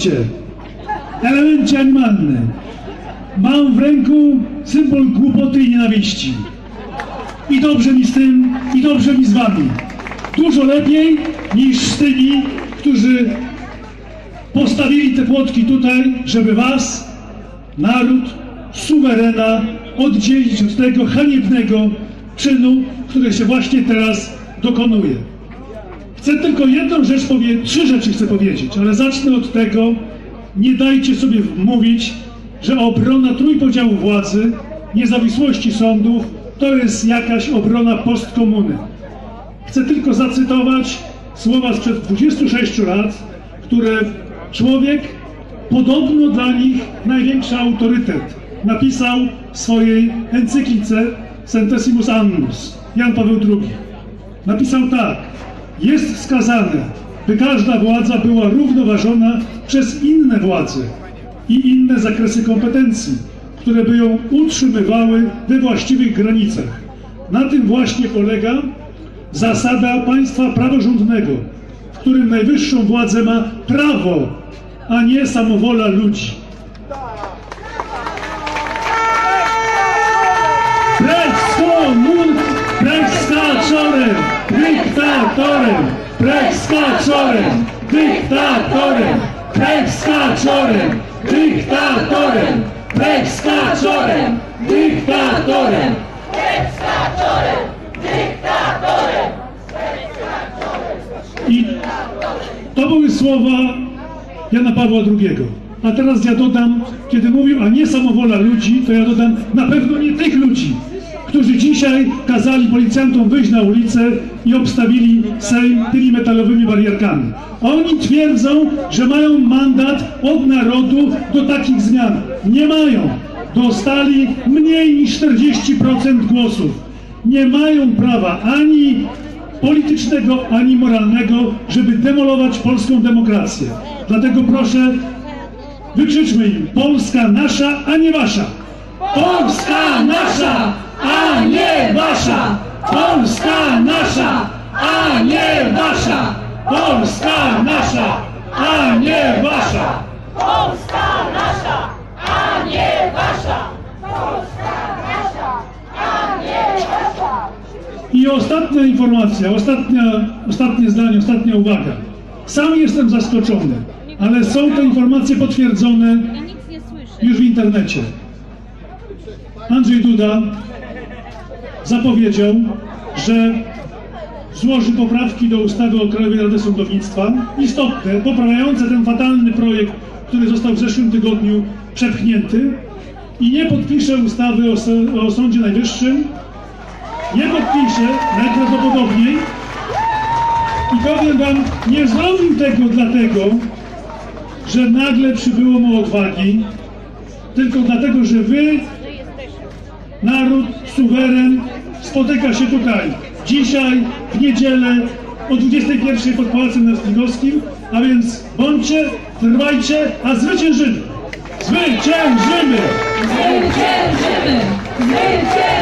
istocie, elemencie animalnym. Mam w ręku symbol głupoty i nienawiści. I dobrze mi z tym, i dobrze mi z wami. Dużo lepiej niż z tymi, którzy postawili te płotki tutaj, żeby was, naród, suwerena oddzielić od tego haniebnego czynu, który się właśnie teraz dokonuje. Chcę tylko jedną rzecz powiedzieć, trzy rzeczy chcę powiedzieć, ale zacznę od tego, nie dajcie sobie mówić, że obrona trójpodziału władzy, niezawisłości sądów to jest jakaś obrona postkomuny. Chcę tylko zacytować słowa sprzed 26 lat, które człowiek, podobno dla nich największy autorytet, napisał w swojej encyklice Centesimus Annus, Jan Paweł II. Napisał tak, jest wskazane, by każda władza była równoważona przez inne władze i inne zakresy kompetencji, które by ją utrzymywały we właściwych granicach. Na tym właśnie polega zasada państwa praworządnego, w którym najwyższą władzę ma prawo, a nie samowola ludzi. Dyktatorem, precz z kaczorem, dyktatorem, precz z kaczorem, dyktatorem, precz z kaczorem, dyktatorem. I to były słowa Jana Pawła II. A teraz ja dodam, kiedy mówił, a nie samowola ludzi, to ja dodam na pewno nie tych ludzi, którzy dzisiaj kazali policjantom wyjść na ulicę i obstawili Sejm tymi metalowymi barierkami. Oni twierdzą, że mają mandat od narodu do takich zmian. Nie mają. Dostali mniej niż 40% głosów. Nie mają prawa ani politycznego, ani moralnego, żeby demolować polską demokrację. Dlatego proszę, wykrzyczmy im Polska nasza, a nie wasza. Polska nasza, a nie wasza. Polska nasza, a nie wasza. Polska nasza, a nie wasza. Polska nasza, a nie wasza! Polska nasza, a nie wasza! I ostatnia informacja, ostatnia, ostatnie zdanie, ostatnia uwaga. Sam jestem zaskoczony, ale są te informacje potwierdzone już w internecie. Andrzej Duda zapowiedział, że złoży poprawki do ustawy o Krajowej Radzie Sądownictwa, istotne, poprawiające ten fatalny projekt, który został w zeszłym tygodniu przepchnięty i nie podpisze ustawy o, o Sądzie Najwyższym, nie podpisze najprawdopodobniej i powiem wam, nie zrobił tego dlatego, że nagle przybyło mu odwagi, tylko dlatego, że wy, naród, suweren, spotyka się tutaj dzisiaj, w niedzielę, o 21 pod Pałacem Narodowskim, a więc bądźcie, trwajcie, a zwyciężymy! Zwyciężymy! Zwyciężymy! Zwyciężymy!